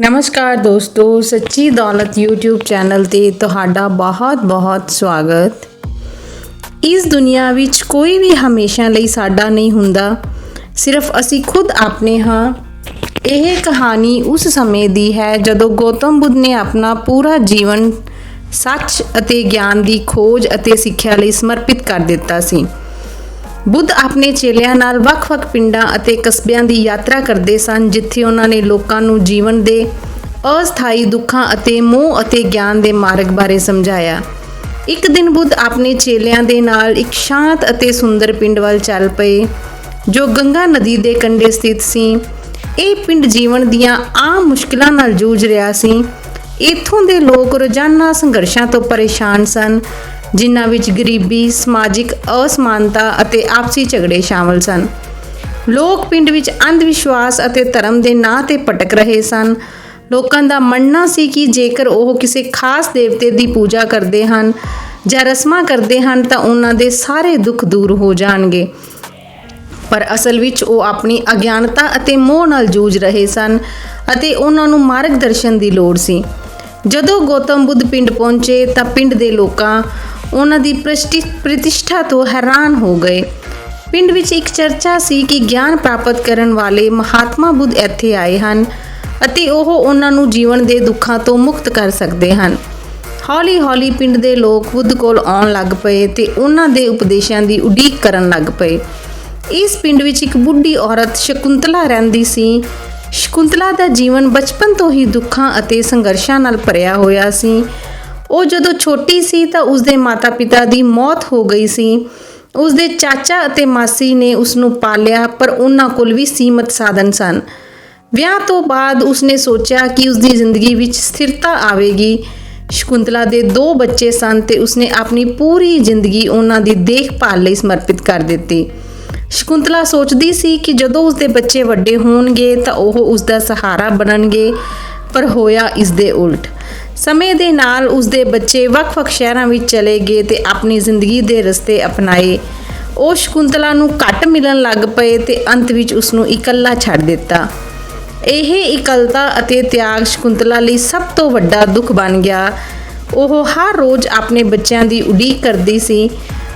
ਨਮਸਕਾਰ ਦੋਸਤੋ, ਸੱਚੀ ਦੌਲਤ YouTube ਚੈਨਲ ਤੇ ਤੁਹਾਡਾ ਬਹੁਤ-ਬਹੁਤ ਸਵਾਗਤ। ਇਸ ਦੁਨੀਆ ਵਿੱਚ ਕੋਈ ਵੀ ਹਮੇਸ਼ਾ ਲਈ ਸਾਡਾ ਨਹੀਂ ਹੁੰਦਾ, ਸਿਰਫ ਅਸੀਂ ਖੁਦ ਆਪਣੇ ਹਾਂ। ਇਹ ਕਹਾਣੀ ਉਸ ਸਮੇਂ ਦੀ ਹੈ ਜਦੋਂ ਗੌਤਮ ਬੁੱਧ ਨੇ ਆਪਣਾ ਪੂਰਾ ਜੀਵਨ, ਸੱਚ ਅਤੇ ਗਿਆਨ ਦੀ ਖੋਜ ਅਤੇ ਸਿੱਖਿਆ ਲਈ ਸਮਰਪਿਤ ਕਰ ਦਿੱਤਾ ਸੀ। ਬੁੱਧ ਆਪਣੇ ਚੇਲਿਆਂ ਨਾਲ ਵੱਖ-ਵੱਖ ਪਿੰਡਾਂ ਅਤੇ ਕਸਬਿਆਂ ਦੀ ਯਾਤਰਾ ਕਰਦੇ ਸਨ, ਜਿੱਥੇ ਉਹਨਾਂ ਨੇ ਲੋਕਾਂ ਨੂੰ ਜੀਵਨ ਦੇ ਅਸਥਾਈ ਦੁੱਖਾਂ ਅਤੇ ਮੋਹ ਅਤੇ ਗਿਆਨ ਦੇ ਮਾਰਗ ਬਾਰੇ ਸਮਝਾਇਆ। ਇੱਕ ਦਿਨ ਬੁੱਧ ਆਪਣੇ ਚੇਲਿਆਂ ਦੇ ਨਾਲ ਇੱਕ ਸ਼ਾਂਤ ਅਤੇ ਸੁੰਦਰ ਪਿੰਡ ਵੱਲ ਚੱਲ ਪਏ, ਜੋ ਗੰਗਾ ਨਦੀ ਦੇ ਕੰਢੇ ਸਥਿਤ ਸੀ। ਇਹ ਪਿੰਡ ਜੀਵਨ ਦੀਆਂ ਆਮ ਮੁਸ਼ਕਲਾਂ ਨਾਲ ਜੂਝ ਰਿਹਾ ਸੀ। ਇੱਥੋਂ ਦੇ ਲੋਕ ਰੋਜ਼ਾਨਾ ਸੰਘਰਸ਼ਾਂ ਤੋਂ ਪਰੇਸ਼ਾਨ ਸਨ ਜਿਨ੍ਹਾਂ ਵਿੱਚ ਗਰੀਬੀ, ਸਮਾਜਿਕ ਅਸਮਾਨਤਾ ਅਤੇ ਆਪਸੀ ਝਗੜੇ ਸ਼ਾਮਲ ਸਨ। ਲੋਕ ਪਿੰਡ ਵਿੱਚ ਅੰਧ ਵਿਸ਼ਵਾਸ ਅਤੇ ਧਰਮ ਦੇ ਨਾਂ ਤੇ ਭਟਕ ਰਹੇ ਸਨ। ਲੋਕਾਂ ਦਾ ਮੰਨਣਾ ਸੀ ਕਿ ਜੇਕਰ ਉਹ ਕਿਸੇ ਖਾਸ ਦੇਵਤੇ ਦੀ ਪੂਜਾ ਕਰਦੇ ਹਨ ਜਾਂ ਰਸਮਾਂ ਕਰਦੇ ਹਨ ਤਾਂ ਉਹਨਾਂ ਦੇ ਸਾਰੇ ਦੁੱਖ ਦੂਰ ਹੋ ਜਾਣਗੇ। ਪਰ ਅਸਲ ਵਿੱਚ ਉਹ ਆਪਣੀ ਅਗਿਆਨਤਾ ਅਤੇ ਮੋਹ ਨਾਲ ਜੂਝ ਰਹੇ ਸਨ ਅਤੇ ਉਹਨਾਂ ਨੂੰ ਮਾਰਗਦਰਸ਼ਨ ਦੀ ਲੋੜ ਸੀ। ਜਦੋਂ ਗੌਤਮ ਬੁੱਧ ਪਿੰਡ ਪਹੁੰਚੇ ਤਾਂ ਪਿੰਡ ਦੇ ਲੋਕਾਂ ਉਹਨਾਂ ਦੀ ਪ੍ਰਸ਼ਟੀ- ਪ੍ਰਤਿਸ਼ਠਾ ਤੋਂ ਹੈਰਾਨ ਹੋ ਗਏ। ਪਿੰਡ ਵਿੱਚ ਇੱਕ ਚਰਚਾ ਸੀ ਕਿ ਗਿਆਨ ਪ੍ਰਾਪਤ ਕਰਨ ਵਾਲੇ ਮਹਾਤਮਾ ਬੁੱਧ ਇੱਥੇ ਆਏ ਹਨ ਅਤੇ ਉਹ ਉਹਨਾਂ ਨੂੰ ਜੀਵਨ ਦੇ ਦੁੱਖਾਂ ਤੋਂ ਮੁਕਤ ਕਰ ਸਕਦੇ ਹਨ। ਹੌਲੀ-ਹੌਲੀ ਪਿੰਡ ਦੇ ਲੋਕ ਬੁੱਧ ਕੋਲ ਆਉਣ ਲੱਗ ਪਏ ਤੇ ਉਹਨਾਂ ਦੇ ਉਪਦੇਸ਼ਾਂ ਦੀ ਉਡੀਕ ਕਰਨ ਲੱਗ ਪਏ। ਇਸ ਪਿੰਡ ਵਿੱਚ ਇੱਕ ਬੁੱਢੀ ਔਰਤ ਸ਼ਕੁੰਤਲਾ ਰਹਿੰਦੀ ਸੀ। ਸ਼ਕੁੰਤਲਾ ਦਾ ਜੀਵਨ ਬਚਪਨ ਤੋਂ ਹੀ ਦੁੱਖਾਂ ਅਤੇ ਸੰਘਰਸ਼ਾਂ ਨਾਲ ਭਰਿਆ ਹੋਇਆ ਸੀ। ਉਹ ਜਦੋਂ ਛੋਟੀ ਸੀ ਤਾਂ ਉਸਦੇ ਮਾਤਾ-ਪਿਤਾ ਦੀ ਮੌਤ ਹੋ ਗਈ ਸੀ। ਉਸਦੇ ਚਾਚਾ ਅਤੇ ਮਾਸੀ ਨੇ ਉਸ ਨੂੰ ਪਾਲਿਆ, ਪਰ ਉਹਨਾਂ ਕੋਲ ਵੀ ਸੀਮਤ ਸਾਧਨ ਸਨ। ਵਿਆਹ ਤੋਂ ਬਾਅਦ ਉਸਨੇ ਸੋਚਿਆ ਕਿ ਉਸਦੀ ਜ਼ਿੰਦਗੀ ਵਿੱਚ ਸਥਿਰਤਾ ਆਵੇਗੀ। ਸ਼ਕੁੰਤਲਾ ਦੇ ਦੋ ਬੱਚੇ ਸਨ ਤੇ ਉਸਨੇ ਆਪਣੀ ਪੂਰੀ ਜ਼ਿੰਦਗੀ ਉਹਨਾਂ ਦੀ ਦੇਖਭਾਲ ਲਈ ਸਮਰਪਿਤ ਕਰ ਦਿੱਤੀ। ਸ਼ਕੁੰਤਲਾ ਸੋਚਦੀ ਸੀ ਕਿ ਜਦੋਂ ਉਸਦੇ ਬੱਚੇ ਵੱਡੇ ਹੋਣਗੇ ਤਾਂ ਉਹ ਉਸਦਾ ਸਹਾਰਾ ਬਣਨਗੇ, ਪਰ ਹੋਇਆ ਇਸ ਦੇ ਉਲਟ। ਸਮੇਂ ਦੇ ਨਾਲ ਉਸਦੇ ਬੱਚੇ ਵੱਖ-ਵੱਖ ਸ਼ਹਿਰਾਂ ਵਿੱਚ ਚਲੇ ਗਏ ਤੇ ਆਪਣੀ ਜ਼ਿੰਦਗੀ ਦੇ ਰਸਤੇ ਅਪਣਾਏ। ਉਹ ਸ਼ਕੁੰਤਲਾ ਨੂੰ ਘੱਟ ਮਿਲਣ ਲੱਗ ਪਏ ਤੇ ਅੰਤ ਵਿੱਚ ਉਸ ਨੂੰ ਇਕੱਲਾ ਛੱਡ ਦਿੱਤਾ। ਇਹ ਇਕੱਲਤਾ ਅਤੇ ਤਿਆਗ ਸ਼ਕੁੰਤਲਾ ਲਈ ਸਭ ਤੋਂ ਵੱਡਾ ਦੁੱਖ ਬਣ ਗਿਆ। ਉਹ ਹਰ ਰੋਜ਼ ਆਪਣੇ ਬੱਚਿਆਂ ਦੀ ਉਡੀਕ ਕਰਦੀ ਸੀ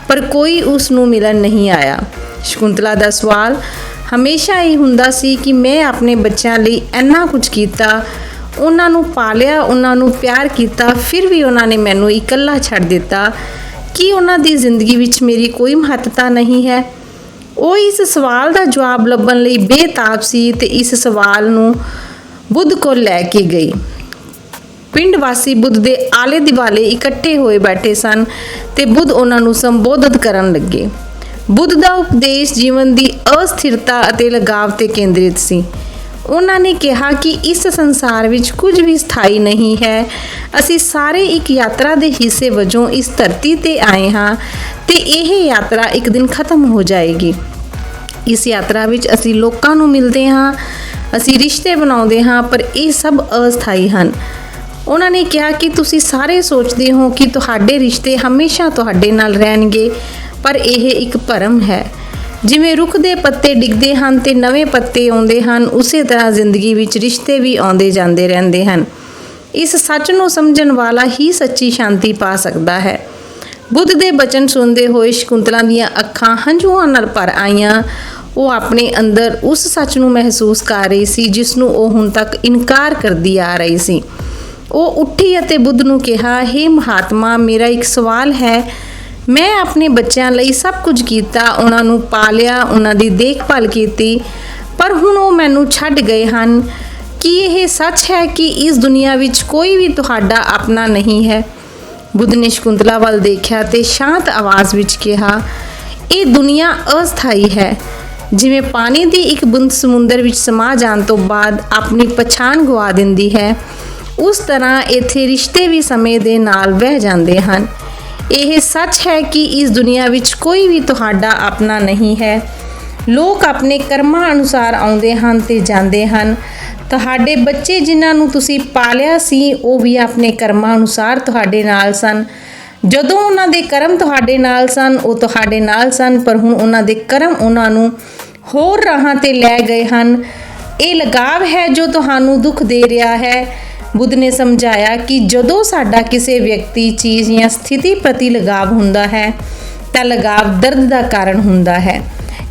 ਪਰ ਕੋਈ ਉਸ ਨੂੰ ਮਿਲਣ ਨਹੀਂ ਆਇਆ। ਸ਼ਕੁੰਤਲਾ ਦਾ ਸਵਾਲ ਹਮੇਸ਼ਾ ਇਹ ਹੁੰਦਾ ਸੀ ਕਿ ਮੈਂ ਆਪਣੇ ਬੱਚਿਆਂ ਲਈ ਇੰਨਾ ਕੁਝ ਕੀਤਾ, ਉਹਨਾਂ ਨੂੰ ਪਾਲਿਆ, ਉਹਨਾਂ ਨੂੰ ਪਿਆਰ ਕੀਤਾ ਫਿਰ ਵੀ ਉਹਨਾਂ ਨੇ ਮੈਨੂੰ ਇਕੱਲਾ ਛੱਡ ਦਿੱਤਾ। ਕੀ ਉਹਨਾਂ ਦੀ ਜ਼ਿੰਦਗੀ ਵਿੱਚ ਮੇਰੀ ਕੋਈ ਮਹੱਤਤਾ ਨਹੀਂ ਹੈ? ਉਹ ਇਸ ਸਵਾਲ ਦਾ ਜਵਾਬ ਲੱਭਣ ਲਈ ਬੇਤਾਬ ਸੀ ਤੇ ਇਸ ਸਵਾਲ ਨੂੰ ਬੁੱਧ ਕੋਲ ਲੈ ਕੇ ਗਈ। ਪਿੰਡ ਵਾਸੀ ਬੁੱਧ ਦੇ ਆਲੇ-ਦੁਆਲੇ ਇਕੱਠੇ ਹੋਏ ਬੈਠੇ ਸਨ ਤੇ ਬੁੱਧ ਉਹਨਾਂ ਨੂੰ ਸੰਬੋਧਿਤ ਕਰਨ ਲੱਗੇ। ਬੁੱਧ ਦਾ ਉਪਦੇਸ਼ ਜੀਵਨ ਦੀ ਅਸਥਿਰਤਾ ਅਤੇ ਲਗਾਵ ਤੇ ਕੇਂਦਰਿਤ ਸੀ। ਉਹਨਾਂ ਨੇ ਕਿਹਾ ਕਿ ਇਸ ਸੰਸਾਰ ਵਿੱਚ ਕੁਝ ਵੀ ਸਥਾਈ ਨਹੀਂ ਹੈ। ਅਸੀਂ ਸਾਰੇ ਇੱਕ ਯਾਤਰਾ ਦੇ ਹਿੱਸੇ ਵਜੋਂ ਇਸ ਧਰਤੀ ਤੇ ਆਏ ਹਾਂ ਤੇ ਇਹ ਯਾਤਰਾ ਇੱਕ ਦਿਨ ਖਤਮ ਹੋ ਜਾਏਗੀ। ਇਸ ਯਾਤਰਾ ਵਿੱਚ ਅਸੀਂ ਲੋਕਾਂ ਨੂੰ ਮਿਲਦੇ ਹਾਂ, ਅਸੀਂ ਰਿਸ਼ਤੇ ਬਣਾਉਂਦੇ ਹਾਂ ਪਰ ਇਹ ਸਭ ਅਸਥਾਈ ਹਨ। ਉਹਨਾਂ ਨੇ ਕਿਹਾ ਕਿ ਤੁਸੀਂ ਸਾਰੇ ਸੋਚਦੇ ਹੋ ਕਿ ਤੁਹਾਡੇ ਰਿਸ਼ਤੇ ਹਮੇਸ਼ਾ ਤੁਹਾਡੇ ਨਾਲ ਰਹਿਣਗੇ ਪਰ ਇਹ ਇੱਕ ਭਰਮ ਹੈ। ਜਿਵੇਂ ਰੁੱਖ ਦੇ ਪੱਤੇ ਡਿੱਗਦੇ ਹਨ ਤੇ ਨਵੇਂ ਪੱਤੇ ਆਉਂਦੇ ਹਨ ਉਸੇ ਤਰ੍ਹਾਂ ਜ਼ਿੰਦਗੀ ਵਿੱਚ ਰਿਸ਼ਤੇ ਵੀ ਆਉਂਦੇ ਜਾਂਦੇ ਰਹਿੰਦੇ ਹਨ। ਇਸ ਸੱਚ ਨੂੰ ਸਮਝਣ ਵਾਲਾ ਹੀ ਸੱਚੀ ਸ਼ਾਂਤੀ ਪਾ ਸਕਦਾ ਹੈ। ਬੁੱਧ ਦੇ ਬਚਨ ਸੁਣਦੇ ਹੋਏ ਸ਼ਕੁੰਤਲਾ ਦੀਆਂ ਅੱਖਾਂ ਹੰਝੂਆਂ ਨਾਲ ਭਰ ਆਈਆਂ। ਉਹ ਆਪਣੇ ਅੰਦਰ ਉਸ ਸੱਚ ਨੂੰ ਮਹਿਸੂਸ ਕਰ ਰਹੀ ਸੀ ਜਿਸ ਨੂੰ ਉਹ ਹੁਣ ਤੱਕ ਇਨਕਾਰ ਕਰਦੀ ਆ ਰਹੀ ਸੀ। ਉਹ ਉੱਠੀ ਅਤੇ ਬੁੱਧ ਨੂੰ ਕਿਹਾ, "ਹੇ ਮਹਾਤਮਾ ਮੇਰਾ ਇੱਕ ਸਵਾਲ ਹੈ। ਮੈਂ ਆਪਣੇ ਬੱਚਿਆਂ ਲਈ ਸਭ ਕੁਝ ਕੀਤਾ, ਉਹਨਾਂ ਨੂੰ ਪਾਲਿਆ, ਉਹਨਾਂ ਦੀ ਦੇਖਭਾਲ ਕੀਤੀ ਪਰ ਹੁਣ ਉਹ ਮੈਨੂੰ ਛੱਡ ਗਏ ਹਨ। ਕੀ ਇਹ ਸੱਚ ਹੈ ਕਿ ਇਸ ਦੁਨੀਆ ਵਿੱਚ ਕੋਈ ਵੀ ਤੁਹਾਡਾ ਆਪਣਾ ਨਹੀਂ ਹੈ?" ਬੁੱਧ ਨੇ ਸ਼ਕੁੰਤਲਾ ਵੱਲ ਦੇਖਿਆ ਤੇ ਸ਼ਾਂਤ ਆਵਾਜ਼ ਵਿੱਚ ਕਿਹਾ, "ਇਹ ਦੁਨੀਆ ਅਸਥਾਈ ਹੈ। ਜਿਵੇਂ ਪਾਣੀ ਦੀ ਇੱਕ ਬੂੰਦ ਸਮੁੰਦਰ ਵਿੱਚ ਸਮਾ ਜਾਣ ਤੋਂ ਬਾਅਦ ਆਪਣੀ ਪਛਾਣ ਗੁਆ ਦਿੰਦੀ ਹੈ, ਉਸ ਤਰ੍ਹਾਂ ਇੱਥੇ ਰਿਸ਼ਤੇ ਵੀ ਸਮੇਂ ਦੇ ਨਾਲ ਵਹਿ ਜਾਂਦੇ ਹਨ। ਇਹ ਸੱਚ ਹੈ ਕਿ ਇਸ ਦੁਨੀਆ ਵਿੱਚ ਕੋਈ ਵੀ ਤੁਹਾਡਾ ਆਪਣਾ ਨਹੀਂ ਹੈ। ਲੋਕ ਆਪਣੇ ਕਰਮਾਂ ਅਨੁਸਾਰ ਆਉਂਦੇ ਹਨ ਤੇ ਜਾਂਦੇ ਹਨ। ਤੁਹਾਡੇ ਬੱਚੇ ਜਿਨ੍ਹਾਂ ਨੂੰ ਤੁਸੀਂ ਪਾਲਿਆ ਸੀ, ਉਹ ਵੀ ਆਪਣੇ ਕਰਮਾਂ ਅਨੁਸਾਰ ਤੁਹਾਡੇ ਨਾਲ ਸਨ। ਜਦੋਂ ਉਹਨਾਂ ਦੇ ਕਰਮ ਤੁਹਾਡੇ ਨਾਲ ਸਨ, ਉਹ ਤੁਹਾਡੇ ਨਾਲ ਸਨ, ਪਰ ਹੁਣ ਉਹਨਾਂ ਦੇ ਕਰਮ ਉਹਨਾਂ ਨੂੰ ਹੋਰ ਰਾਹਾਂ ਤੇ ਲੈ ਗਏ ਹਨ। ਇਹ ਲਗਾਵ ਹੈ ਜੋ ਤੁਹਾਨੂੰ ਦੁੱਖ ਦੇ ਰਿਹਾ ਹੈ ਬੁੱਧ ਨੇ ਸਮਝਾਇਆ ਕਿ ਜਦੋਂ ਸਾਡਾ ਕਿਸੇ ਵਿਅਕਤੀ ਚੀਜ਼ ਜਾਂ ਸਥਿਤੀ ਪ੍ਰਤੀ ਲਗਾਵ ਹੁੰਦਾ ਹੈ, ਤਾਂ ਲਗਾਵ ਦਰਦ ਦਾ ਕਾਰਨ ਹੁੰਦਾ ਹੈ।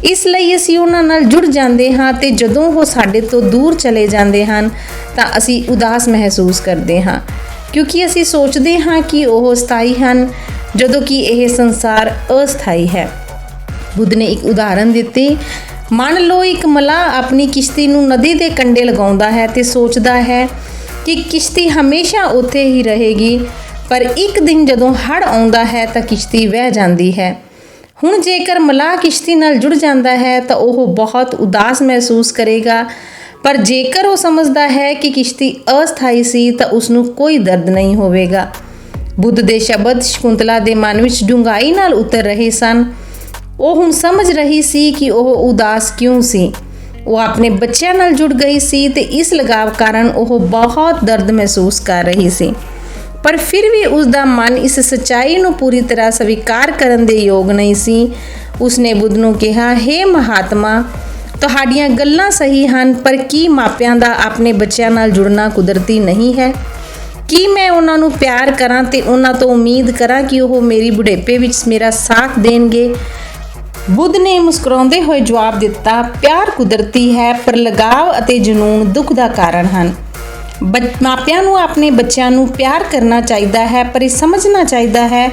ਇਸ ਲਈ ਅਸੀਂ ਉਹਨਾਂ ਨਾਲ ਜੁੜ ਜਾਂਦੇ ਹਾਂ ਤੇ ਜਦੋਂ ਉਹ ਸਾਡੇ ਤੋਂ ਦੂਰ ਚਲੇ ਜਾਂਦੇ ਹਨ, ਤਾਂ ਅਸੀਂ ਉਦਾਸ ਮਹਿਸੂਸ ਕਰਦੇ ਹਾਂ। ਕਿਉਂਕਿ ਅਸੀਂ ਸੋਚਦੇ ਹਾਂ ਕਿ ਉਹ ਸਥਾਈ ਹਨ, ਜਦੋਂ ਕਿ ਇਹ ਸੰਸਾਰ ਅਸਥਾਈ ਹੈ। ਬੁੱਧ ਨੇ ਇੱਕ ਉਦਾਹਰਨ ਦਿੱਤੀ, ਮੰਨ ਲਓ ਇੱਕ ਮਲਾਹ ਆਪਣੀ ਕਿਸ਼ਤੀ ਨੂੰ ਨਦੀ ਦੇ ਕੰਢੇ ਲਗਾਉਂਦਾ ਹੈ ਤੇ ਸੋਚਦਾ ਹੈ ਕਿ ਕਿਸ਼ਤੀ ਹਮੇਸ਼ਾ ਉੱਥੇ ਹੀ ਰਹੇਗੀ, ਪਰ ਇੱਕ ਦਿਨ ਜਦੋਂ ਹੜ੍ਹ ਆਉਂਦਾ ਹੈ ਤਾਂ ਕਿਸ਼ਤੀ ਵਹਿ ਜਾਂਦੀ ਹੈ। ਹੁਣ ਜੇਕਰ ਮਲਾਹ ਕਿਸ਼ਤੀ ਨਾਲ ਜੁੜ ਜਾਂਦਾ ਹੈ ਤਾਂ ਉਹ ਬਹੁਤ ਉਦਾਸ ਮਹਿਸੂਸ ਕਰੇਗਾ, ਪਰ ਜੇਕਰ ਉਹ ਸਮਝਦਾ ਹੈ ਕਿ ਕਿਸ਼ਤੀ ਅਸਥਾਈ ਸੀ ਤਾਂ ਉਸ ਨੂੰ ਕੋਈ ਦਰਦ ਨਹੀਂ ਹੋਵੇਗਾ। ਬੁੱਧ ਦੇ ਸ਼ਬਦ ਸ਼ਕੁੰਤਲਾ ਦੇ ਮਨ ਵਿੱਚ ਡੂੰਘਾਈ ਨਾਲ ਉਤਰ ਰਹੇ ਸਨ। ਉਹ ਹੁਣ ਸਮਝ ਰਹੀ ਸੀ ਕਿ ਉਹ ਉਦਾਸ ਕਿਉਂ ਸੀ। ਉਹ ਆਪਣੇ ਬੱਚਿਆਂ ਨਾਲ ਜੁੜ ਗਈ ਸੀ ਤੇ ਇਸ ਲਗਾਵ ਕਾਰਨ ਉਹ ਬਹੁਤ ਦਰਦ ਮਹਿਸੂਸ ਕਰ ਰਹੀ ਸੀ। ਪਰ ਫਿਰ ਵੀ ਉਸ ਦਾ ਮਨ ਇਸ ਸਚਾਈ ਨੂੰ ਪੂਰੀ ਤਰ੍ਹਾਂ ਸਵੀਕਾਰ ਕਰਨ ਦੇ ਯੋਗ ਨਹੀਂ ਸੀ। ਉਸਨੇ ਬੁੱਧ ਨੂੰ ਕਿਹਾ हे ਮਹਾਤਮਾ, ਤੁਹਾਡੀਆਂ ਗੱਲਾਂ ਸਹੀ ਹਨ, ਪਰ ਕੀ ਮਾਪਿਆਂ ਦਾ ਆਪਣੇ ਬੱਚਿਆਂ ਨਾਲ ਜੁੜਨਾ ਕੁਦਰਤੀ ਨਹੀਂ ਹੈ? ਕੀ ਮੈਂ ਉਹਨਾਂ ਨੂੰ ਪਿਆਰ ਕਰਾਂ ਤੇ ਉਹਨਾਂ ਤੋਂ ਉਮੀਦ ਕਰਾਂ ਕਿ ਉਹ ਮੇਰੀ ਬੁਢੇਪੇ ਵਿੱਚ ਮੇਰਾ ਸਾਥ ਦੇਣਗੇ? ਬੁੱਧ ਨੇ ਮੁਸਕਰਾਉਂਦੇ ਹੋਏ ਜਵਾਬ ਦਿੱਤਾ, ਪਿਆਰ ਕੁਦਰਤੀ ਹੈ, ਪਰ ਲਗਾਵ ਅਤੇ ਜਨੂਨ ਦੁੱਖ ਦਾ ਕਾਰਨ ਹਨ। ਮਾਪਿਆਂ ਨੂੰ ਆਪਣੇ ਬੱਚਿਆਂ ਨੂੰ ਪਿਆਰ ਕਰਨਾ ਚਾਹੀਦਾ ਹੈ, ਪਰ ਇਹ ਸਮਝਣਾ ਚਾਹੀਦਾ ਹੈ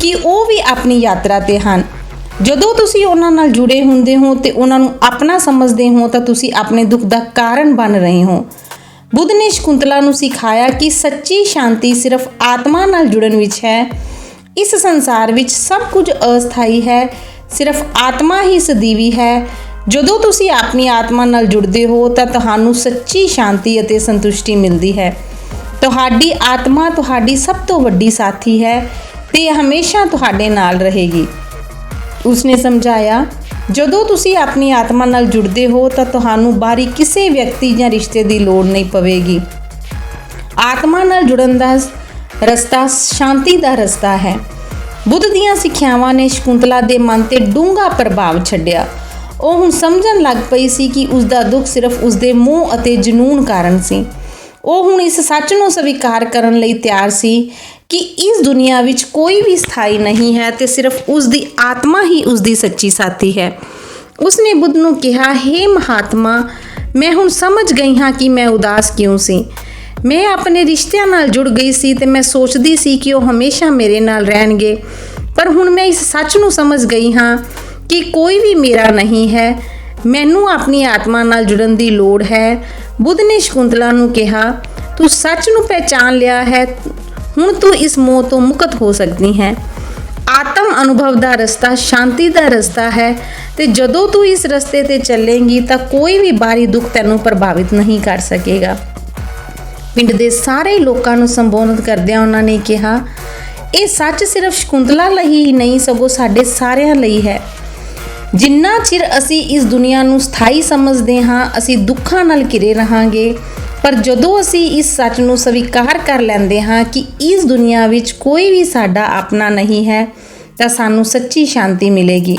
ਕਿ ਉਹ ਵੀ ਆਪਣੀ ਯਾਤਰਾ ਤੇ ਹਨ। ਜਦੋਂ ਤੁਸੀਂ ਉਹਨਾਂ ਨਾਲ ਜੁੜੇ ਹੁੰਦੇ ਹੋ ਤੇ ਉਹਨਾਂ ਨੂੰ ਆਪਣਾ ਸਮਝਦੇ ਹੋ, ਤਾਂ ਤੁਸੀਂ ਆਪਣੇ ਦੁੱਖ ਦਾ ਕਾਰਨ ਬਣ ਰਹੇ ਹੋ। ਬੁੱਧ ਨੇ ਸ਼ਕੁੰਤਲਾ ਨੂੰ ਸਿਖਾਇਆ ਕਿ ਸੱਚੀ ਸ਼ਾਂਤੀ ਸਿਰਫ ਆਤਮਾ ਨਾਲ ਜੁੜਨ ਵਿੱਚ ਹੈ। ਇਸ ਸੰਸਾਰ ਵਿੱਚ ਸਭ ਕੁਝ ਅਸਥਾਈ ਹੈ। ਸਿਰਫ ਆਤਮਾ ਹੀ ਸਦੀਵੀ ਹੈ। ਜਦੋਂ ਤੁਸੀਂ ਆਪਣੀ ਆਤਮਾ ਨਾਲ ਜੁੜਦੇ ਹੋ, ਤਾਂ ਤੁਹਾਨੂੰ ਸੱਚੀ ਸ਼ਾਂਤੀ ਅਤੇ ਸੰਤੁਸ਼ਟੀ ਮਿਲਦੀ ਹੈ। ਤੁਹਾਡੀ ਆਤਮਾ ਤੁਹਾਡੀ ਸਭ ਤੋਂ ਵੱਡੀ ਸਾਥੀ ਹੈ ਤੇ ਹਮੇਸ਼ਾ ਤੁਹਾਡੇ ਨਾਲ ਰਹੇਗੀ। ਉਸਨੇ ਸਮਝਾਇਆ, ਜਦੋਂ ਤੁਸੀਂ ਆਪਣੀ ਆਤਮਾ ਨਾਲ ਜੁੜਦੇ ਹੋ, ਤਾਂ ਤੁਹਾਨੂੰ ਬਾਹਰੀ ਕਿਸੇ ਵਿਅਕਤੀ ਜਾਂ ਰਿਸ਼ਤੇ ਦੀ ਲੋੜ ਨਹੀਂ ਪਵੇਗੀ। ਆਤਮਾ ਨਾਲ ਜੁੜਨ ਦਾ ਰਸਤਾ ਸ਼ਾਂਤੀ ਦਾ ਰਸਤਾ ਹੈ। ਬੁੱਧ ਦੀਆਂ ਸਿੱਖਿਆਵਾਂ ਨੇ ਸ਼ਕੁੰਤਲਾ ਦੇ ਮਨ ਤੇ ਡੂੰਘਾ ਪ੍ਰਭਾਵ ਛੱਡਿਆ। ਉਹ ਹੁਣ ਸਮਝਣ ਲੱਗ ਪਈ ਸੀ ਕਿ ਉਸ ਦਾ ਦੁੱਖ ਸਿਰਫ ਉਸ ਦੇ ਮੋਹ ਅਤੇ ਜਨੂਨ ਕਾਰਨ ਸੀ। ਉਹ ਹੁਣ ਇਸ ਸੱਚ ਨੂੰ ਸਵੀਕਾਰ ਕਰਨ ਲਈ ਤਿਆਰ ਸੀ ਕਿ ਇਸ ਦੁਨੀਆ ਵਿੱਚ ਕੋਈ ਵੀ ਸਥਾਈ ਨਹੀਂ ਹੈ ਤੇ ਸਿਰਫ ਉਸ ਦੀ ਆਤਮਾ ਹੀ ਉਸ ਦੀ ਸੱਚੀ ਸਾਥੀ ਹੈ। ਉਸਨੇ ਬੁੱਧ ਨੂੰ ਕਿਹਾ हे ਮਹਾਤਮਾ, ਮੈਂ ਹੁਣ ਸਮਝ ਗਈ ਹਾਂ ਕਿ ਮੈਂ ਉਦਾਸ ਕਿਉਂ ਸੀ। ਮੈਂ ਆਪਣੇ ਰਿਸ਼ਤਿਆਂ ਨਾਲ ਜੁੜ ਗਈ ਸੀ ਤੇ ਮੈਂ ਸੋਚਦੀ ਸੀ ਕਿ ਉਹ ਹਮੇਸ਼ਾ ਮੇਰੇ ਨਾਲ ਰਹਿਣਗੇ। ਪਰ ਹੁਣ ਮੈਂ ਇਸ ਸੱਚ ਨੂੰ ਸਮਝ ਗਈ ਹਾਂ ਕਿ ਕੋਈ ਵੀ ਮੇਰਾ ਨਹੀਂ ਹੈ। ਮੈਨੂੰ ਆਪਣੀ ਆਤਮਾ ਨਾਲ ਜੁੜਨ ਦੀ ਲੋੜ ਹੈ। ਬੁੱਧ ਨੇ ਸ਼ਕੁੰਤਲਾ ਨੂੰ ਕਿਹਾ, ਤੂੰ ਸੱਚ ਨੂੰ ਪਹਿਚਾਨ ਲਿਆ ਹੈ। ਹੁਣ ਤੂੰ ਇਸ ਮੋਹ ਤੋਂ ਮੁਕਤ ਹੋ ਸਕਦੀ ਹੈ। ਆਤਮ ਅਨੁਭਵ ਦਾ ਰਸਤਾ, ਸ਼ਾਂਤੀ ਦਾ ਰਸਤਾ ਹੈ ਤੇ ਜਦੋਂ ਤੂੰ ਇਸ ਰਸਤੇ ਤੇ ਚੱਲੇਂਗੀ ਤਾਂ ਕੋਈ ਵੀ ਬਾਹਰੀ ਦੁੱਖ ਤੈਨੂੰ ਪ੍ਰਭਾਵਿਤ ਨਹੀਂ ਕਰ ਸਕੇਗਾ। ਪਿੰਡ ਦੇ ਸਾਰੇ ਲੋਕਾਂ ਨੂੰ ਸੰਬੋਧਨ ਕਰਦਿਆਂ ਉਹਨਾਂ ਨੇ ਕਿਹਾ, ਇਹ ਸੱਚ ਸਿਰਫ ਸ਼ਕੁੰਤਲਾ ਲਈ ਹੀ ਨਹੀਂ, ਸਗੋਂ ਸਾਡੇ ਸਾਰਿਆਂ ਲਈ ਹੈ। ਜਿੰਨਾ ਚਿਰ ਅਸੀਂ ਇਸ ਦੁਨੀਆ ਨੂੰ ਸਥਾਈ ਸਮਝਦੇ ਹਾਂ, ਅਸੀਂ ਦੁੱਖਾਂ ਨਾਲ ਘਿਰੇ ਰਹਾਂਗੇ। ਪਰ ਜਦੋਂ ਅਸੀਂ ਇਸ ਸੱਚ ਨੂੰ ਸਵੀਕਾਰ ਕਰ ਲੈਂਦੇ ਹਾਂ ਕਿ ਇਸ ਦੁਨੀਆ ਵਿੱਚ ਕੋਈ ਵੀ ਸਾਡਾ ਆਪਣਾ ਨਹੀਂ ਹੈ, ਤਾਂ ਸਾਨੂੰ ਸੱਚੀ ਸ਼ਾਂਤੀ ਮਿਲੇਗੀ।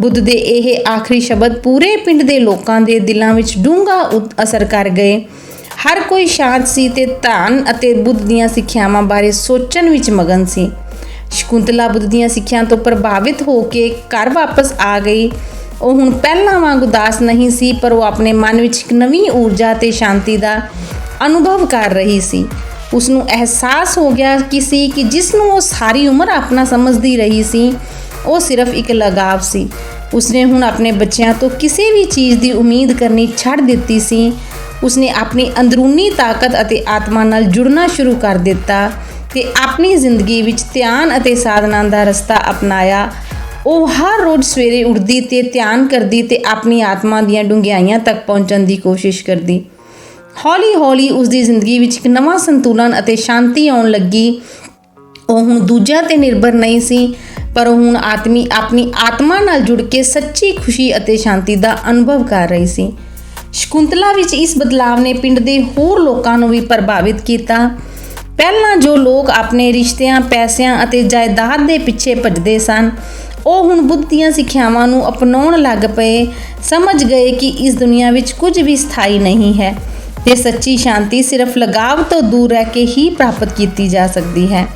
ਬੁੱਧ ਦੇ ਇਹ ਆਖਰੀ ਸ਼ਬਦ ਪੂਰੇ ਪਿੰਡ ਦੇ ਲੋਕਾਂ ਦੇ ਦਿਲਾਂ ਵਿੱਚ ਡੂੰਘਾ ਉ- ਅਸਰ ਕਰ ਗਏ। ਹਰ ਕੋਈ ਸ਼ਾਂਤ ਸੀ ਤੇ ਧਾਨ ਅਤੇ ਬੁੱਧ ਦੀਆਂ ਸਿੱਖਿਆਵਾਂ ਬਾਰੇ ਸੋਚਣ ਵਿੱਚ ਮਗਨ ਸੀ। ਸ਼ਕੁੰਤਲਾ ਬੁੱਧ ਦੀਆਂ ਸਿੱਖਿਆ ਤੋਂ ਪ੍ਰਭਾਵਿਤ ਹੋ ਕੇ ਘਰ ਵਾਪਸ ਆ ਗਈ। ਉਹ ਹੁਣ ਪਹਿਲਾਂ ਵਾਂਗ ਉਦਾਸ ਨਹੀਂ ਸੀ, ਪਰ ਉਹ ਆਪਣੇ ਮਨ ਵਿੱਚ ਇੱਕ ਨਵੀਂ ਊਰਜਾ ਤੇ ਸ਼ਾਂਤੀ ਦਾ ਅਨੁਭਵ ਕਰ ਰਹੀ ਸੀ। ਉਸ ਨੂੰ ਅਹਿਸਾਸ ਹੋ ਗਿਆ ਕਿ ਸੀ ਕਿ ਜਿਸ ਨੂੰ ਉਹ ਸਾਰੀ ਉਮਰ ਆਪਣਾ ਸਮਝਦੀ ਰਹੀ ਸੀ, ਉਹ ਸਿਰਫ ਇੱਕ ਲਗਾਵ ਸੀ। ਉਸਨੇ ਹੁਣ ਆਪਣੇ ਬੱਚਿਆਂ ਤੋਂ ਕਿਸੇ ਵੀ ਚੀਜ਼ ਦੀ ਉਮੀਦ ਕਰਨੀ ਛੱਡ ਦਿੱਤੀ ਸੀ। ਉਸਨੇ ਆਪਣੀ ਅੰਦਰੂਨੀ ਤਾਕਤ ਅਤੇ ਆਤਮਾ ਨਾਲ ਜੁੜਨਾ ਸ਼ੁਰੂ ਕਰ ਦਿੱਤਾ ਤੇ ਆਪਣੀ ਜ਼ਿੰਦਗੀ ਵਿੱਚ ਧਿਆਨ ਅਤੇ ਸਾਧਨਾ ਦਾ ਰਸਤਾ ਅਪਣਾਇਆ। ਉਹ ਹਰ ਰੋਜ਼ ਸਵੇਰੇ ਉੱਠਦੀ ਤੇ ਧਿਆਨ ਕਰਦੀ ਤੇ ਆਪਣੀ ਆਤਮਾ ਦੀਆਂ ਡੂੰਘਾਈਆਂ ਤੱਕ ਪਹੁੰਚਣ ਦੀ ਕੋਸ਼ਿਸ਼ ਕਰਦੀ। ਹੌਲੀ-ਹੌਲੀ ਉਸ ਦੀ ਜ਼ਿੰਦਗੀ ਵਿੱਚ ਇੱਕ ਨਵਾਂ ਸੰਤੁਲਨ ਅਤੇ ਸ਼ਾਂਤੀ ਆਉਣ ਲੱਗੀ। ਉਹ ਹੁਣ ਦੂਜਿਆਂ ਤੇ ਨਿਰਭਰ ਨਹੀਂ ਸੀ, ਪਰ ਉਹ ਹੁਣ ਆਤਮੀ ਆਪਣੀ ਆਤਮਾ ਨਾਲ ਜੁੜ ਕੇ ਸੱਚੀ ਖੁਸ਼ੀ ਅਤੇ ਸ਼ਾਂਤੀ ਦਾ ਅਨੁਭਵ ਕਰ ਰਹੀ ਸੀ। ਸ਼ਕੁੰਤਲਾ ਵਿੱਚ ਇਸ ਬਦਲਾਵ ਨੇ ਪਿੰਡ ਦੇ ਹੋਰ ਲੋਕਾਂ ਨੂੰ ਵੀ ਪ੍ਰਭਾਵਿਤ ਕੀਤਾ। ਪਹਿਲਾਂ ਜੋ ਲੋਕ ਆਪਣੇ ਰਿਸ਼ਤਿਆਂ, ਪੈਸਿਆਂ ਅਤੇ ਜਾਇਦਾਦ ਦੇ ਪਿੱਛੇ ਭੱਜਦੇ ਸਨ, ਉਹ ਹੁਣ ਬੁੱਧ ਦੀਆਂ ਸਿੱਖਿਆਵਾਂ ਨੂੰ ਅਪਣਾਉਣ ਲੱਗ ਪਏ। ਸਮਝ ਗਏ ਕਿ ਇਸ ਦੁਨੀਆ ਵਿੱਚ ਕੁਝ ਵੀ ਸਥਾਈ ਨਹੀਂ ਹੈ ਤੇ ਸੱਚੀ ਸ਼ਾਂਤੀ ਸਿਰਫ ਲਗਾਵ ਤੋਂ ਦੂਰ ਰਹਿ ਕੇ ਹੀ ਪ੍ਰਾਪਤ ਕੀਤੀ ਜਾ ਸਕਦੀ ਹੈ।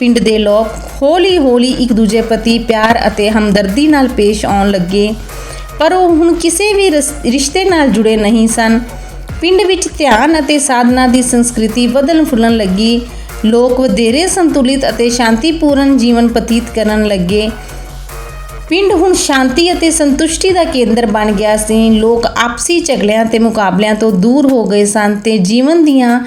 ਪਿੰਡ ਦੇ ਲੋਕ ਹੌਲੀ-ਹੌਲੀ ਇੱਕ ਦੂਜੇ ਪ੍ਰਤੀ ਪਿਆਰ ਅਤੇ ਹਮਦਰਦੀ ਨਾਲ ਪੇਸ਼ ਆਉਣ ਲੱਗੇ। ਪਰ ਉਹ ਹੁਣ ਕਿਸੇ ਵੀ ਰਸ- ਰਿਸ਼ਤੇ ਨਾਲ ਜੁੜੇ ਨਹੀਂ ਸਨ। ਪਿੰਡ ਵਿੱਚ ਧਿਆਨ ਅਤੇ ਸਾਧਨਾ ਦੀ ਸੰਸਕ੍ਰਿਤੀ ਵਧਣ ਫੁੱਲਣ ਲੱਗੀ। ਲੋਕ ਵਧੇਰੇ ਸੰਤੁਲਿਤ ਅਤੇ ਸ਼ਾਂਤੀਪੂਰਨ ਜੀਵਨ ਬਤੀਤ ਕਰਨ ਲੱਗੇ। ਪਿੰਡ ਹੁਣ ਸ਼ਾਂਤੀ ਅਤੇ ਸੰਤੁਸ਼ਟੀ ਦਾ ਕੇਂਦਰ ਬਣ ਗਿਆ ਸੀ। ਲੋਕ ਆਪਸੀ ਝਗੜਿਆਂ ਤੇ ਮੁਕਾਬਲਿਆਂ ਤੋਂ ਦੂਰ ਹੋ ਗਏ ਸਨ ਤੇ ਜੀਵਨ ਦੀਆਂ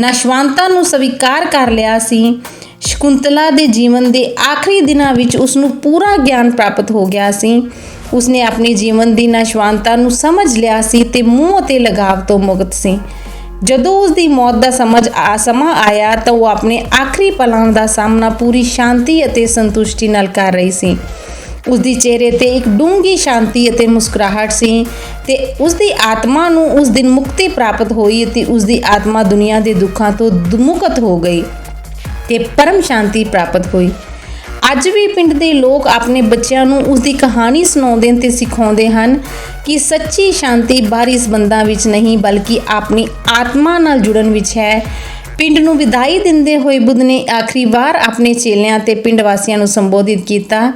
ਨਸ਼ਵਾਨਤਾ ਨੂੰ ਸਵੀਕਾਰ ਕਰ ਲਿਆ ਸੀ। ਸ਼ਕੁੰਤਲਾ ਦੇ ਜੀਵਨ ਦੇ ਆਖਰੀ ਦਿਨਾਂ ਵਿੱਚ ਉਸ ਨੂੰ ਪੂਰਾ ਗਿਆਨ ਪ੍ਰਾਪਤ ਹੋ ਗਿਆ ਸੀ। ਉਸਨੇ ਆਪਣੇ ਜੀਵਨ ਦੀ ਨਸ਼ਵਾਨਤਾ ਨੂੰ ਸਮਝ ਲਿਆ ਸੀ ਤੇ ਮੂੰਹ ਅਤੇ ਲਗਾਵ ਤੋਂ ਮੁਕਤ ਸੀ। ਜਦੋਂ ਉਸ ਦੀ ਮੌਤ ਦਾ ਸਮਝ ਆ, ਸਮਾਂ ਆਇਆ ਤਾਂ ਉਹ ਆਪਣੇ ਆਖਰੀ ਪਲਾਂ ਦਾ ਸਾਹਮਣਾ ਪੂਰੀ ਸ਼ਾਂਤੀ ਅਤੇ ਸੰਤੁਸ਼ਟੀ ਨਾਲ ਕਰ ਰਹੀ ਸੀ। ਉਸ ਦੀ ਚਿਹਰੇ ਤੇ ਇੱਕ ਡੂੰਗੀ ਸ਼ਾਂਤੀ ਅਤੇ ਮੁਸਕਰਾਹਟ ਸੀ ਤੇ ਉਸ ਦੀ ਆਤਮਾ ਨੂੰ ਉਸ ਦਿਨ ਮੁਕਤੀ ਪ੍ਰਾਪਤ ਹੋਈ ਅਤੇ ਉਸ ਦੀ ਆਤਮਾ ਦੁਨੀਆ ਦੇ ਦੁੱਖਾਂ ਤੋਂ ਦ- ਮੁਕਤ ਹੋ ਗਈ ਤੇ ਪਰਮ ਸ਼ਾਂਤੀ ਪ੍ਰਾਪਤ ਹੋਈ। ਅੱਜ ਵੀ ਪਿੰਡ ਦੇ ਲੋਕ ਆਪਣੇ ਬੱਚਿਆਂ ਨੂੰ ਉਸ ਦੀ ਕਹਾਣੀ ਸੁਣਾਉਂਦੇ ਤੇ ਸਿਖਾਉਂਦੇ ਹਨ ਕਿ ਸੱਚੀ ਸ਼ਾਂਤੀ ਬਾਹਰੀ ਸੰਬੰਧਾਂ ਵਿੱਚ ਨਹੀਂ, ਬਲਕਿ ਆਪਣੀ ਆਤਮਾ ਨਾਲ ਜੁੜਨ ਵਿੱਚ ਹੈ। ਪਿੰਡ ਨੂੰ ਵਿਦਾਈ ਦਿੰਦੇ ਹੋਏ ਬੁੱਧ ਨੇ ਆਖਰੀ ਵਾਰ ਆਪਣੇ ਚੇਲਿਆਂ ਤੇ ਪਿੰਡ ਵਾਸੀਆਂ ਨੂੰ ਸੰਬੋਧਿਤ ਕੀਤਾ।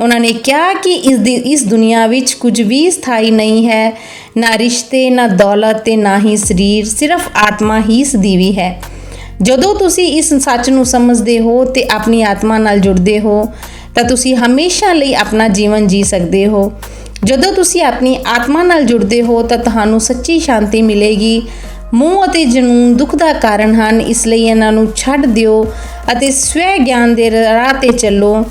ਉਹਨਾਂ ਨੇ ਕਿਹਾ ਕਿ ਇਸ ਦੀ, ਇਸ ਦੁਨੀਆ ਵਿੱਚ ਕੁਝ ਵੀ ਸਥਾਈ ਨਹੀਂ ਹੈ। ਨਾ ਰਿਸ਼ਤੇ, ਨਾ ਦੌਲਤ ਤੇ ਨਾ ਹੀ ਸਰੀਰ, ਸਿਰਫ ਆਤਮਾ ਹੀ ਸਦੀਵੀ ਹੈ। ਜਦੋਂ ਤੁਸੀਂ ਇਸ ਸੱਚ ਨੂੰ ਸਮਝਦੇ ਹੋ ਤੇ ਆਪਣੀ ਆਤਮਾ ਨਾਲ ਜੁੜਦੇ ਹੋ, ਤਾਂ ਤੁਸੀਂ ਹਮੇਸ਼ਾ ਲਈ ਆਪਣਾ ਜੀਵਨ ਜੀ ਸਕਦੇ ਹੋ। ਜਦੋਂ ਤੁਸੀਂ ਆਪਣੀ ਆਤਮਾ ਨਾਲ ਜੁੜਦੇ ਹੋ, ਤਾਂ ਤੁਹਾਨੂੰ ਸੱਚੀ ਸ਼ਾਂਤੀ ਮਿਲੇਗੀ। ਮੋਹ ਅਤੇ ਜਨੂਨ ਦੁੱਖ ਦਾ ਕਾਰਨ ਹਨ, ਇਸ ਲਈ ਇਹਨਾਂ ਨੂੰ ਛੱਡ ਦਿਓ ਅਤੇ ਸਵੈ ਗਿਆਨ ਦੇ ਰਾਹ ਤੇ ਚੱਲੋ।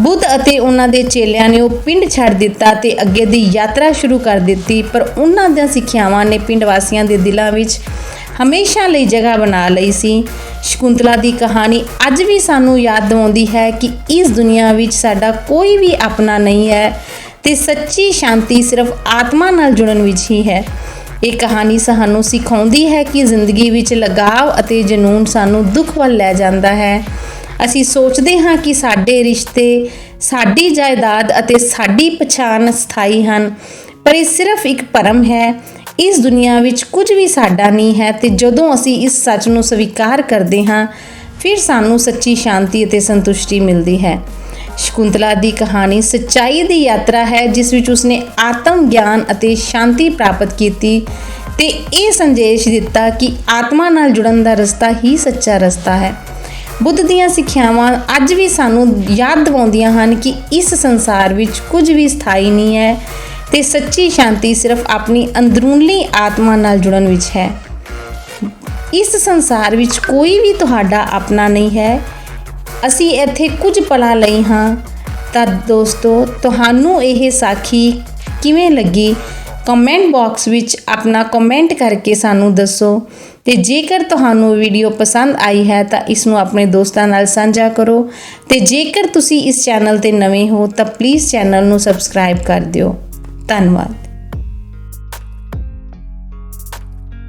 ਬੁੱਧ ਅਤੇ ਉਹਨਾਂ ਦੇ ਚੇਲਿਆਂ ਨੇ ਉਹ ਪਿੰਡ ਛੱਡ ਦਿੱਤਾ ਤੇ ਅੱਗੇ ਦੀ ਯਾਤਰਾ ਸ਼ੁਰੂ ਕਰ ਦਿੱਤੀ, ਪਰ ਉਹਨਾਂ ਦੀਆਂ ਸਿੱਖਿਆਵਾਂ ਨੇ ਪਿੰਡ ਵਾਸੀਆਂ ਦੇ ਦਿਲਾਂ ਵਿੱਚ ਹਮੇਸ਼ਾ ਲਈ ਜਗ੍ਹਾ ਬਣਾ ਲਈ ਸੀ। ਸ਼ਕੁੰਤਲਾ ਦੀ ਕਹਾਣੀ ਅੱਜ ਵੀ ਸਾਨੂੰ ਯਾਦ ਦਿਵਾਉਂਦੀ ਹੈ ਕਿ ਇਸ ਦੁਨੀਆ ਵਿੱਚ ਸਾਡਾ ਕੋਈ ਵੀ ਆਪਣਾ ਨਹੀਂ ਹੈ ਤੇ ਸੱਚੀ ਸ਼ਾਂਤੀ ਸਿਰਫ ਆਤਮਾ ਨਾਲ ਜੁੜਨ ਵਿੱਚ ਹੀ ਹੈ। ਇਹ ਕਹਾਣੀ ਸਾਨੂੰ ਸਿਖਾਉਂਦੀ ਹੈ ਕਿ ਜ਼ਿੰਦਗੀ ਵਿੱਚ ਲਗਾਵ ਅਤੇ ਜਨੂਨ ਸਾਨੂੰ ਦੁੱਖ ਵੱਲ ਲੈ ਜਾਂਦਾ ਹੈ। ਅਸੀਂ ਸੋਚਦੇ ਹਾਂ ਕਿ ਸਾਡੇ ਰਿਸ਼ਤੇ, ਸਾਡੀ ਜਾਇਦਾਦ ਅਤੇ ਸਾਡੀ ਪਛਾਣ ਸਥਾਈ ਹਨ, ਪਰ ਇਹ ਸਿਰਫ ਇੱਕ ਭਰਮ ਹੈ। ਇਸ ਦੁਨੀਆ ਵਿੱਚ ਕੁਝ ਵੀ ਸਾਡਾ ਨਹੀਂ ਹੈ ਤੇ ਜਦੋਂ ਅਸੀਂ ਇਸ ਸੱਚ ਨੂੰ ਸਵੀਕਾਰ ਕਰਦੇ ਹਾਂ, ਫਿਰ ਸਾਨੂੰ ਸੱਚੀ ਸ਼ਾਂਤੀ ਅਤੇ ਸੰਤੁਸ਼ਟੀ ਮਿਲਦੀ ਹੈ। ਸ਼ਕੁੰਤਲਾ ਦੀ ਕਹਾਣੀ ਸੱਚਾਈ ਦੀ ਯਾਤਰਾ ਹੈ, ਜਿਸ ਵਿੱਚ ਉਸਨੇ ਆਤਮ ਗਿਆਨ ਅਤੇ ਸ਼ਾਂਤੀ ਪ੍ਰਾਪਤ ਕੀਤੀ ਤੇ ਇਹ ਸੰਦੇਸ਼ ਦਿੱਤਾ ਕਿ ਆਤਮਾ ਨਾਲ ਜੁੜਨ ਦਾ ਰਸਤਾ ਹੀ ਸੱਚਾ ਰਸਤਾ ਹੈ। ਬੁੱਧ ਦੀਆਂ ਸਿੱਖਿਆਵਾਂ ਅੱਜ ਵੀ ਸਾਨੂੰ ਯਾਦ ਦਿਵਾਉਂਦੀਆਂ ਹਨ ਕਿ ਇਸ ਸੰਸਾਰ ਵਿੱਚ ਕੁਝ ਵੀ ਸਥਾਈ ਨਹੀਂ ਹੈ ਤੇ ਸੱਚੀ ਸ਼ਾਂਤੀ ਸਿਰਫ ਆਪਣੀ ਅੰਦਰੂਨੀ ਆਤਮਾ ਨਾਲ ਜੁੜਨ ਵਿੱਚ ਹੈ। ਇਸ ਸੰਸਾਰ ਵਿੱਚ ਕੋਈ ਵੀ ਤੁਹਾਡਾ ਆਪਣਾ ਨਹੀਂ ਹੈ। ਅਸੀਂ ਇੱਥੇ ਕੁਝ ਪਲਾਂ ਲਈ ਹਾਂ। ਤਾਂ ਦੋਸਤੋ, ਤੁਹਾਨੂੰ ਇਹ ਸਾਖੀ ਕਿਵੇਂ ਲੱਗੀ? ਕਮੈਂਟ ਬਾਕਸ ਵਿੱਚ ਆਪਣਾ ਕਮੈਂਟ ਕਰਕੇ ਸਾਨੂੰ ਦੱਸੋ। ਤੇ ਜੇਕਰ ਤੁਹਾਨੂੰ ਵੀਡੀਓ ਪਸੰਦ ਆਈ ਹੈ, ਤਾਂ ਇਸ ਨੂੰ ਆਪਣੇ ਦੋਸਤਾਂ ਨਾਲ ਸਾਂਝਾ ਕਰੋ। ਤੇ ਜੇਕਰ ਤੁਸੀਂ ਇਸ ਚੈਨਲ ਤੇ ਨਵੇਂ ਹੋ, ਤਾਂ ਪਲੀਜ਼ ਚੈਨਲ ਨੂੰ ਸਬਸਕ੍ਰਾਈਬ ਕਰ ਦਿਓ। ਧੰਨਵਾਦ।